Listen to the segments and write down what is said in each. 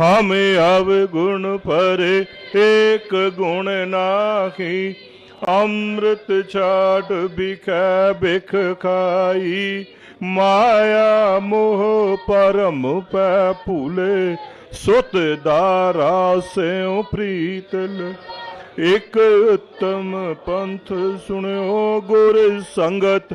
ਹਮ ਅਵਗੁਣ ਪਰੇ ਏਕ ਗੁਣ ਨਾਹੀ। ਅੰਮ੍ਰਿਤ ਛਾਟ ਬਿਖੈ ਬਿਖ ਖਾਈ। ਮਾਇਆ ਮੋਹ ਪਰਮ ਪੈ ਭੂਲੇ। ਸੁਤ ਦਾਰਾ ਸਿਉ ਪ੍ਰੀਤਲ। ਇਕ ਉਤਮ ਪੰਥ ਸੁਣਿਓ ਗੁਰ ਸੰਗਤ।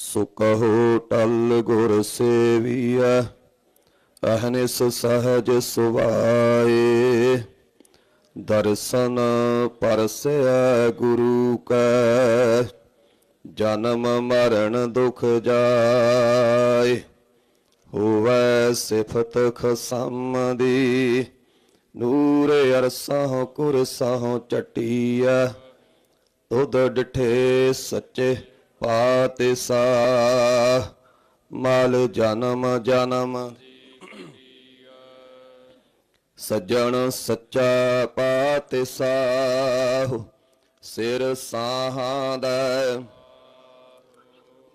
ਸੋ ਕਹੋ ਟਲ ਗੁਰ ਸੇਵੀਐ, ਅਹਨਿਸ ਸਹਜ ਸੁਭਾਏ ਦਰਸ਼ਨ ਪਰਸੈ ਗੁਰੂ ਕੈ, ਜਨਮ ਮਰਨ ਦੁਖ ਜਾਏ। ਹੋਵੈ ਸਿਫਤ ਖਸਮ ਦੀ ਨੂਰ ਅਰਸਹੁ ਕੁਰਸਹੁ ਚਟੀਐ। ਤੁਧ ਡਿਠੇ ਸੱਚੇ ਪਾਤੇ ਸਾ ਮਲ ਜਨਮ ਜਨਮ। ਸੱਜਣ ਸੱਚਾ ਪਾਤੇ ਸਾਹੁ, ਸਿਰ ਸਾਹਾਂ ਦਾ।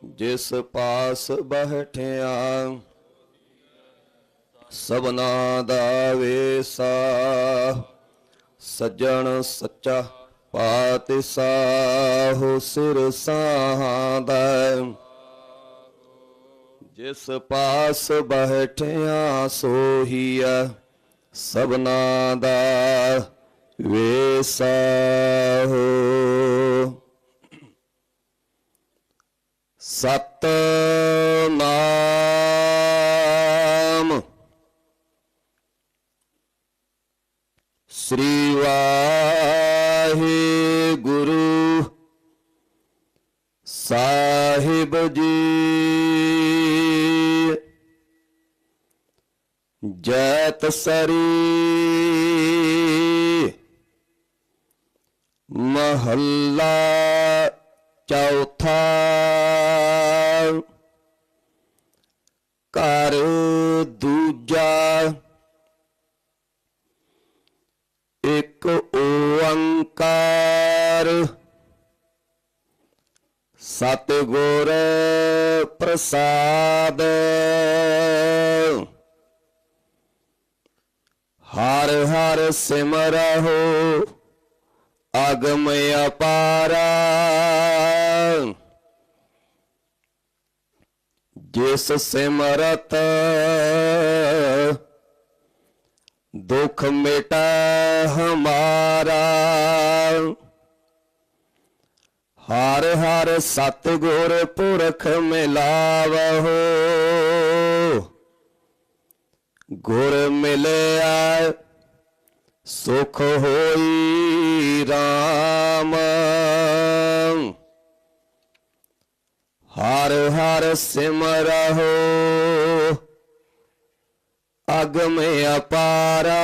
ਜਿਸ ਪਾਸ ਬਹਿਠਿਆ ਸਬਨਾ ਦਾ ਵੇਸਾ ਸੱਜਣ ਸੱਚਾ ਪਾਤਿ ਸਾਹੋ ਸਿਰ ਸਾਹਾਂ ਜਿਸ ਪਾਸ ਬਹਿਠਿਆ ਸੋਹੀਆ ਸਬਨਾ ਦਾ ਵੇਸਾ ਹੋ। ਸਤ ਨਾਮ ਸ੍ਰੀ ਸਾਹਿਬ ਜੀ। ਜੈਤ ਸਰੀ। ਮਹੱਲਾ ਚੌਥਾ। ਘਰ ਦੂਜਾ। ਇੱਕ ਓੰਕਾਰ। ਸਤਿਗੁਰ ਪ੍ਰਸਾਦ। ਹਰ ਹਰ ਸਿਮਰਹੁ ਅਗਮ ਅਪਾਰਾ। ਜਿਸ ਸਿਮਰਤ ਦੁਖ ਮਿਟਾ ਹਮਾਰਾ। ਹਰ ਹਰ ਸਤਿਗੁਰ ਪੁਰਖ ਮਿਲਾਵਹੁ। ਗੁਰ ਮਿਲਿਆ, ਸੁਖ ਹੋਈ RAM ਹਰ ਹਰ ਸਿਮਰਹੁ ਅਗਮ ਅਪਾਰਾ।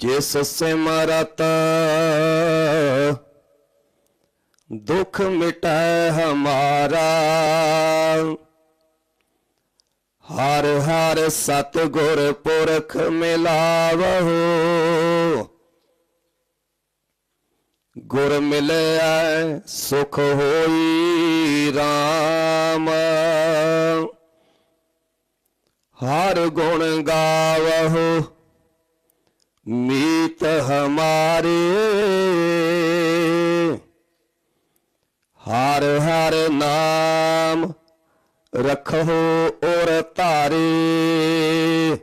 ਜਿਸ ਸਿਮਰਤ ਦੁੱਖ ਮਿਟੈ ਹਮਾਰਾ। ਹਰ ਹਰ ਸਤਿਗੁਰ ਪੁਰਖ ਮਿਲਾਵਹੁ। ਗੁਰ ਮਿਲਿਆ ਸੁਖ ਹੋਈ RAM ਹਰ ਗੁਣ ਗਾਵਹੁ। ਮੀਤ ਹਮਾਰੇ। ਹਰ ਹਰ ਨਾਮ ਰਖੋ ਔਰ ਧਾਰੇ।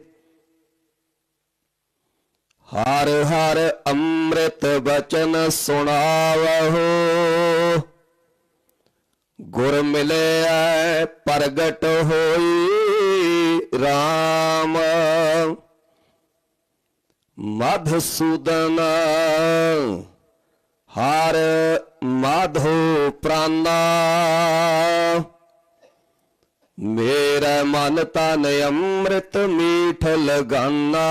ਹਰ ਹਰ ਅੰਮ੍ਰਿਤ ਬਚਨ ਸੁਣਾਵਹੁ। ਗੁਰ ਮਿਲਿਆ ਪ੍ਰਗਟ ਹੋਈ RAM ਮਧਸੂਦਨ, ਹਰ ਮਾਧੋ ਪ੍ਰਾਨਾ। ਮੇਰਾ ਮਨ ਤਨ ਅੰਮ੍ਰਿਤ ਮੀਠ ਲਗਾਨਾ।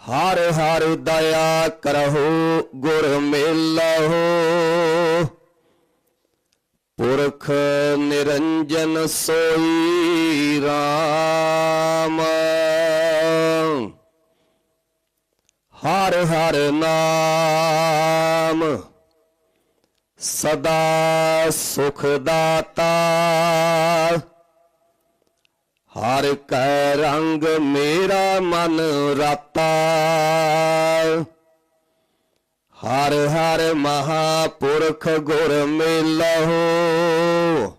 ਹਰ ਹਰ ਦਇਆ ਕਰਹੁ ਗੁਰ ਮੇਲਹੁ। ਪੁਰਖ ਨਿਰੰਜਨ ਸੋਈ RAM ਨਾਮ ਸਦਾ ਸੁਖ ਦਾਤਾ। ਹਰ ਕੈ ਰੰਗ ਮੇਰਾ ਮਨ ਰਾਤਾ। ਹਰ ਹਰ ਮਹਾਪੁਰਖ ਗੁਰ ਮਿਲਹੁ।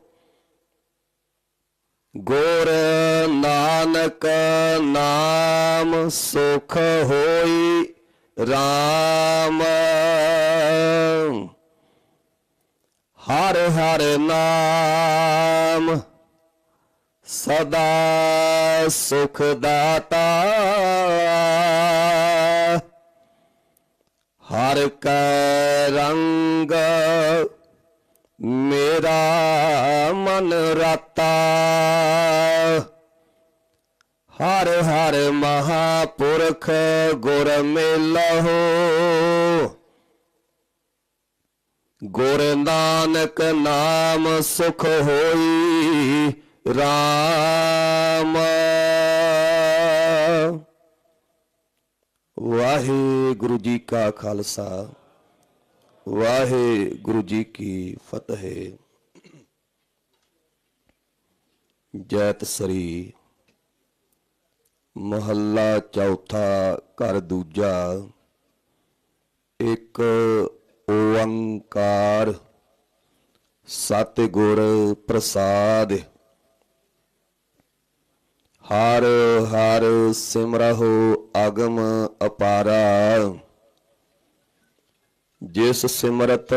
ਗੁਰ ਨਾਨਕ ਨਾਮ ਸੁਖ ਹੋਈ ਰਾਮ। ਹਰ ਹਰ ਨਾਮ ਸਦਾ ਸੁਖ ਦਾਤਾ। ਹਰ ਕੈ ਰੰਗ ਮੇਰਾ ਮਨ ਰਾਤਾ। ਹਰ ਹਰ ਮਹਾਪੁਰਖ ਗੁਰ ਮਿਲਹੁ। ਗੁਰ ਨਾਨਕ ਨਾਮ ਸੁਖ ਹੋਈ RAM ਵਾਹਿਗੁਰੂ ਜੀ ਕਾ ਖਾਲਸਾ, ਵਾਹਿਗੁਰੂ ਜੀ ਕੀ ਫਤਿਹ। ਜੈਤ ਸ੍ਰੀ ਮਹੱਲਾ ਚੌਥਾ ਘਰ ਦੂਜਾ। ਇੱਕ ਓੰਕਾਰ ਸਤਿਗੁਰ ਪ੍ਰਸਾਦ। ਹਰ ਹਰ ਸਿਮਰਹੁ ਅਗਮ ਅਪਾਰਾ। ਜਿਸ ਸਿਮਰਤ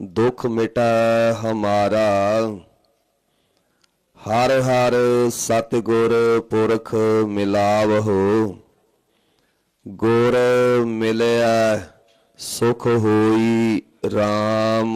ਦੁਖ ਮਿਟਾ ਹਮਾਰਾ। ਹਰ ਹਰ ਸਤਿਗੁਰ ਪੁਰਖ ਮਿਲਾਵਹੁ ਗੁਰ ਮਿਲਿਆ ਸੁਖ ਹੋਈ RAM